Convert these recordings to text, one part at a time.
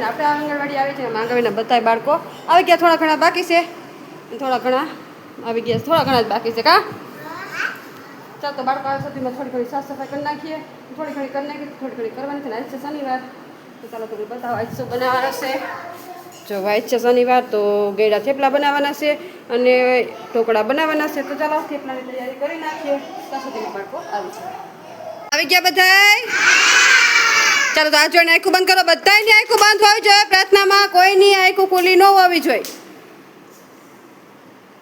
ને આપણે આંગણવાડી આવી છે આંગણવાડીના બધાય બાળકો. આવી ગયા થોડા ઘણા બાકી છે. થોડા ઘણા આવી ગયા. થોડા ઘણા જ બાકી છે, કા? ચાલ તો બાળકો આવે સુધીમાં થોડી ઘણી સાફ સફાઈ કરી નાખીએ. થોડી ઘણી કરી નાખીએ, થોડી ઘણી કરવાની છે આજ છે શનિવાર. તો ચાલો તમને બતાવો, આજ શું બનાવવાનો છે? જો આજ છે શનિવાર, તો ગેડા થેપલા બનાવવાના છે અને ઢોકળા બનાવવાના છે. તો ચાલો, થેપલાની તૈયારી કરી નાખીએ. ત્યાં સુધીમાં બાળકો આવી છે આવી ગયા બધાય? ચાલો તો આ આખું બંધ કરો. બધાયની આખું બંધ હોવી જોઈએ. પ્રાર્થનામાં કોઈની આખું ખુલ્લી ન હોવી જોઈએ.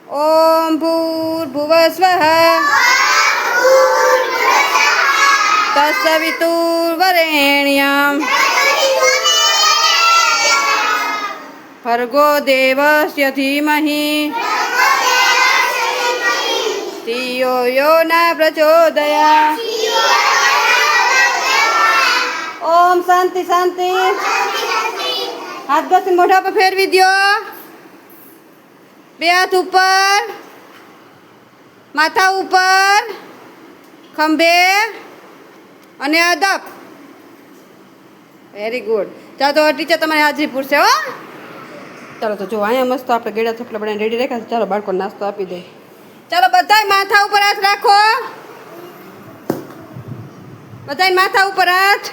ઓમ ભૂર્ભુવ સ્વ. તસ્વિતુર્વરેણ્યમ ભર્ગો દેવસ્ય ધીમહિ ધિયો યો ના પ્રચોદયા. ઓમ શાંતિ શાંતિ. હાથ ઘસીને મોઢા પર ફેરવી દ્યો. બે હાથ ઉપર, માથા ઉપર, ખંભે અને અદબ. વેરી ગુડ ચાલો તો ટીચર તમારી હાજરી પૂરશે, હો. ચાલો તો જો, અહીંયા મસ્ત આપણે ગેડા થપલા બનાવીને રેડી રાખ્યા ચાલો બાળકો નાસ્તો આપી દે. ચાલો બધાય માથા ઉપર હાથ રાખો. બધાય માથા ઉપર હાથ.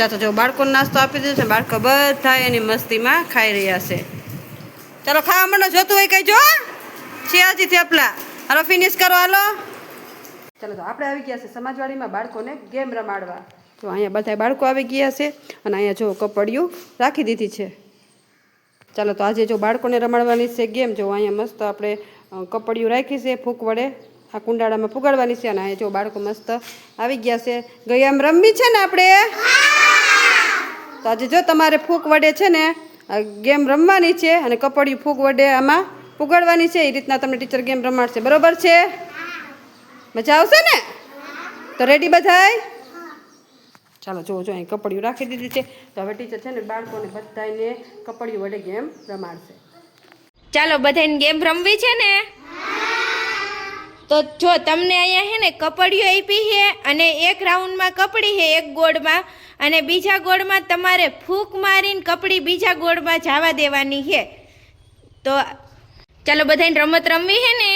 ચાલો જો બાળકોને નાસ્તો આપી દીધો છે, બાળકો બધા એની મસ્તીમાં ખાઈ રહ્યા છે. ચાલો ખાવા માંડો, જોતું હોય કઈ જો છે હજી થેપલા હાલો ફિનિશ કરો, હાલો. ચાલો, તો આપણે આવી ગયા છે સમાજવાડીમાં બાળકોને ગેમ રમાડવા. જો અહીંયા બધા બાળકો આવી ગયા છે અને અહીંયા જો કપડિયું રાખી દીધી છે. ચાલો, તો આજે જો બાળકોને રમાડવાની છે ગેમ, જો અહીંયા મસ્ત આપણે કપડિયું રાખી છે ફૂક વડે. આ કુંડાળામાં ફુગાડવાની છે અને અહીંયા જો બાળકો મસ્ત આવી ગયા છે. આમ રમવી છે ને આપણે? તો આજે જો તમારે ફૂક વડે છે ને ગેમ રમવાની છે અને કપડિયું ફૂક વડે આમાં પુગાડવાની છે, એ રીતના તમને ટીચર ગેમ રમાડશે. બરોબર છે? મજા આવશે ને? તો રેડી બધાય? ચાલો જો જો અહીં કપડિયું રાખી દીધી છે. તો હવે ટીચર છે ને બાળકોને બધાને કપડિયું વડે ગેમ રમાડશે. ચાલો બધાને ગેમ રમવી છે ને? તો જો તમને અહીંયા છે ને કપડીઓ આપી છે અને એક રાઉન્ડમાં કપડી છે એક ગોળમાં અને બીજા ગોળમાં તમારે ફૂંક મારીને કપડી બીજા ગોળમાં જવા દેવાની છે. તો ચાલો બધાને રમત રમવી છે ને?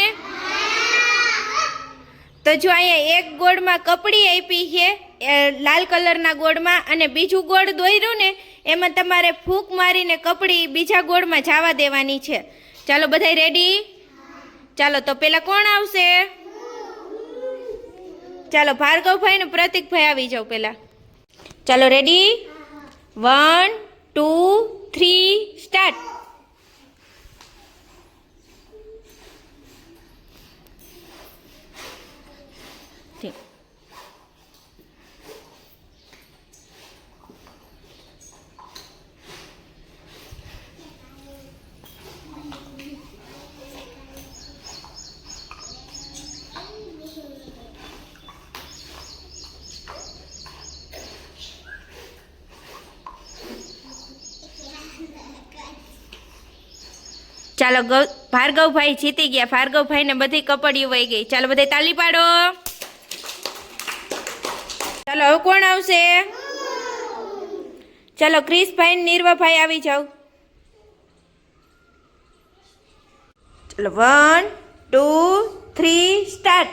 તો જો અહીંયા એક ગોળમાં કપડી આપી છે લાલ કલરના ગોળમાં અને બીજું ગોળ દોર્યું ને, એમાં તમારે ફૂંક મારીને કપડી બીજા ગોળમાં જવા દેવાની છે. ચાલો બધાય રેડી ચાલો, તો પેલા કોણ આવશે? ચાલો, ભાર્ગવભાઈ ને પ્રતિકભાઈ આવી જાઓ પેલા. ચાલો ready one two three start ચાલો ગૌ ભાર્ગવભાઈ જીતી ગયા. ભાર્ગવભાઈ ને બધી કપડીઓ વહી ગઈ. ચાલો બધા તાલી પાડો. ચાલો, હવે કોણ આવશે? ચાલો, ક્રિશભાઈ નીરવાભાઈ આવી જાઓ. ચાલો વન ટુ થ્રી સ્ટાર્ટ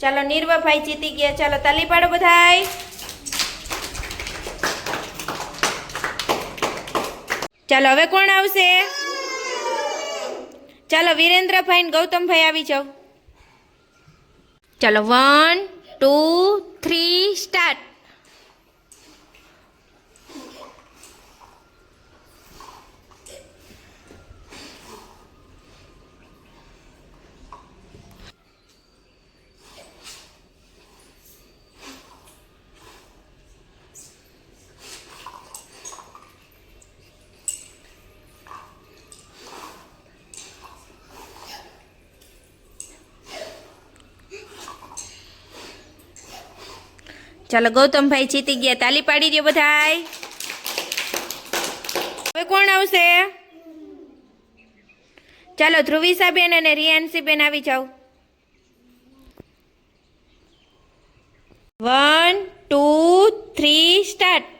ચાલો નિર્વભાઈ જીતી ગયા. ચાલો તાલી પાડો બધાય. ચાલો હવે કોણ આવશે? ચાલો વિરેન્દ્રભાઈ ગૌતમભાઈ આવી જાઓ. ચાલો વન ટુ થ્રી સ્ટાર્ટ ચાલો ગૌતમભાઈ જીતી ગયા. તાલી પાડી દો બધાય. હવે કોણ આવશે? ચાલો ધ્રુવિસાબેન અને રિયાન્સીબેન આવી જાઓ. One, two, three, start.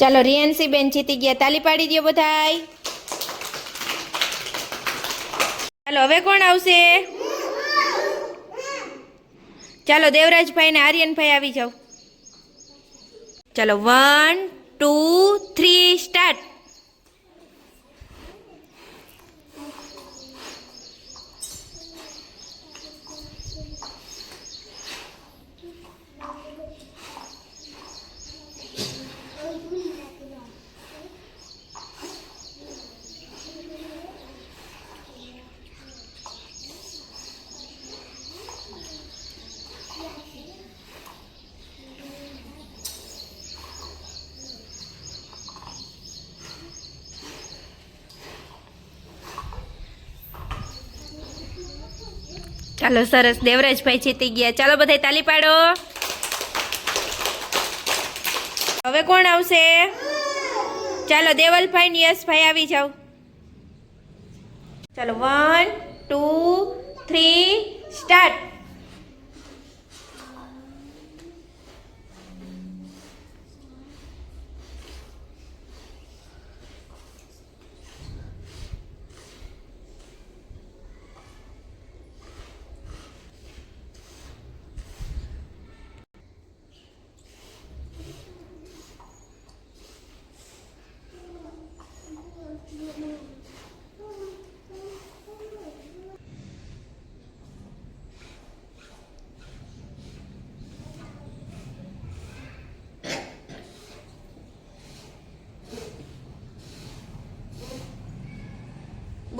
ચાલો રિયાન્સીબેન જીતી ગયા. તાલી પાડી દો બધાય. ચાલો, હવે કોણ આવશે? ચાલો, દેવરાજભાઈ ને આર્યનભાઈ આવી જાઓ. ચાલો વન ટુ થ્રી સ્ટાર્ટ ચાલો સરસ દેવરાજભાઈ જીતી ગયા. ચાલો બધા તાલી પાડો. હવે કોણ આવશે? ચાલો, દેવલભાઈ ને યશભાઈ આવી જાઓ. ચાલો વન ટુ થ્રી સ્ટાર્ટ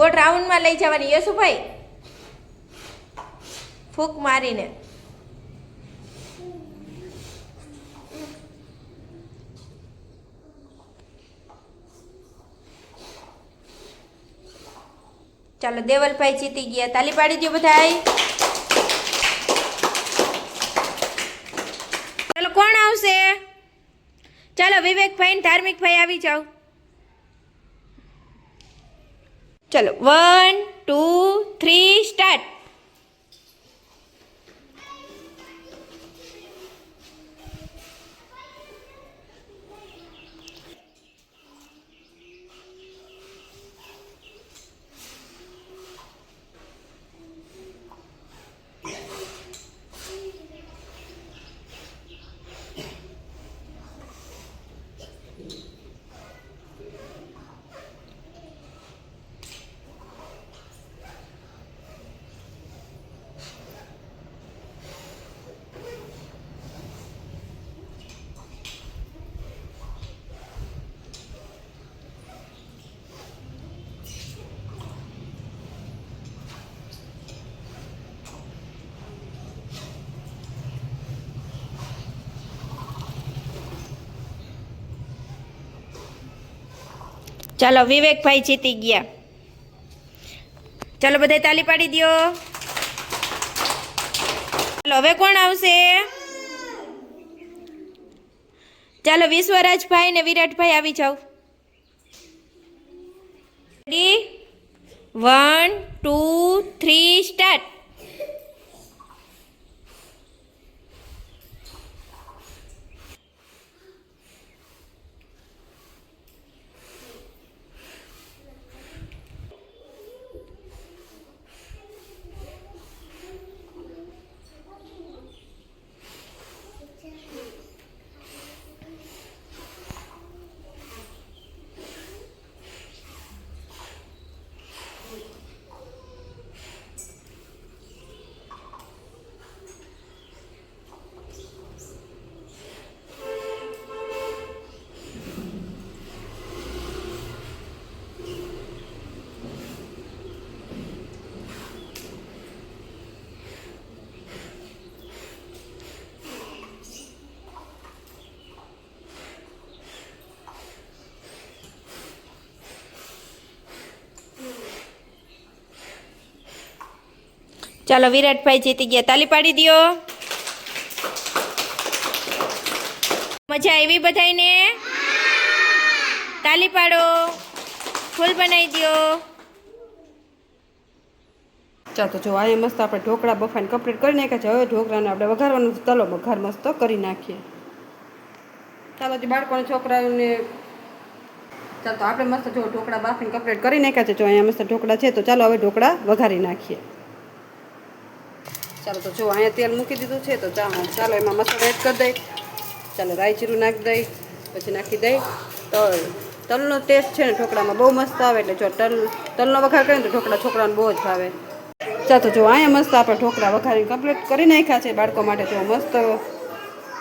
ગોટ રાઉન્ડમાં લઈ જવાની. યશુભાઈ, ફૂક મારીને. ચાલો, દેવલભાઈ જીતી ગયા. તાલી પાડી દો બધાય. ચાલો, કોણ આવશે? ચાલો, વિવેકભાઈ ધાર્મિકભાઈ આવી જાઓ. ચલો વન ટુ થ્રી સ્ટાર્ટ ચાલો, વિવેકભાઈ જીતી ગયા. ચાલો બધા તાલી પાડી દો ચાલો, હવે કોણ આવશે? ચાલો, વિશ્વરાજભાઈ ને વિરાટભાઈ આવી જાઓ. વન ટુ થ્રી સ્ટાર્ટ ચાલો વિરાટભાઈ જીતી ગયા. તાલી પાડી દો મજા આવી બધાને તાલી પાડો. ફૂલ બનાવી દ્યો. ચાલો તો જો અહીંયા મસ્ત આપણે ઢોકળા બફાઈને કમ્પ્લીટ કરી નાખ્યા છે. હવે ઢોકળાને આપણે વઘારવાનું ચાલો, વઘાર મસ્ત કરી નાખીએ. ચાલો, જે બાળકોને, છોકરાઓને ચાલો તો આપણે મસ્ત જો ઢોકળા બાફીને કમ્પ્લીટ કરી નાખ્યા છે. જો અહીંયા મસ્ત ઢોકળા છે, તો ચાલો હવે ઢોકળા વઘારી નાખીએ. ચાલો તો જો અહીંયા તેલ મૂકી દીધું છે તો ચાલો એમાં મસાલો એડ કરી દઈ. ચાલો રાઈ જીરું નાખી દઈ, પછી નાખી દઈ. તલ તલનો ટેસ્ટ છે ને ઢોકળામાં બહુ મસ્ત આવે એટલે જો તલ, તલનો વઘાર કરીએ તો ઢોકળા છોકરાને બહુ જ ભાવે. ચાલો તો જો અહીંયા મસ્ત આપણે ઢોકળા વઘારીને કમ્પ્લીટ કરી નાખ્યા છે બાળકો માટે. જો મસ્ત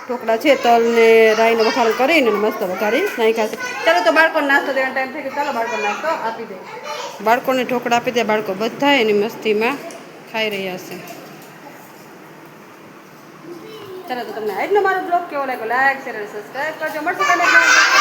ઢોકળા છે તલને રાઈનો વઘાર કરીને મસ્ત વઘારી નાખ્યા છે. ચાલો તો બાળકોને નાસ્તો દેવાનો ટાઈમ થઈ ગયો. ચાલો બાળકોને નાસ્તો આપી દે. બાળકોને ઢોકળા આપી દે. બાળકો બધા એની મસ્તીમાં ખાઈ રહ્યા છે. ચાલો તો તમને આજનો મારો બ્લોગ કેવો લાગ્યો? લાઈક શેર અને સબસ્ક્રાઈબ કરજો. મળશે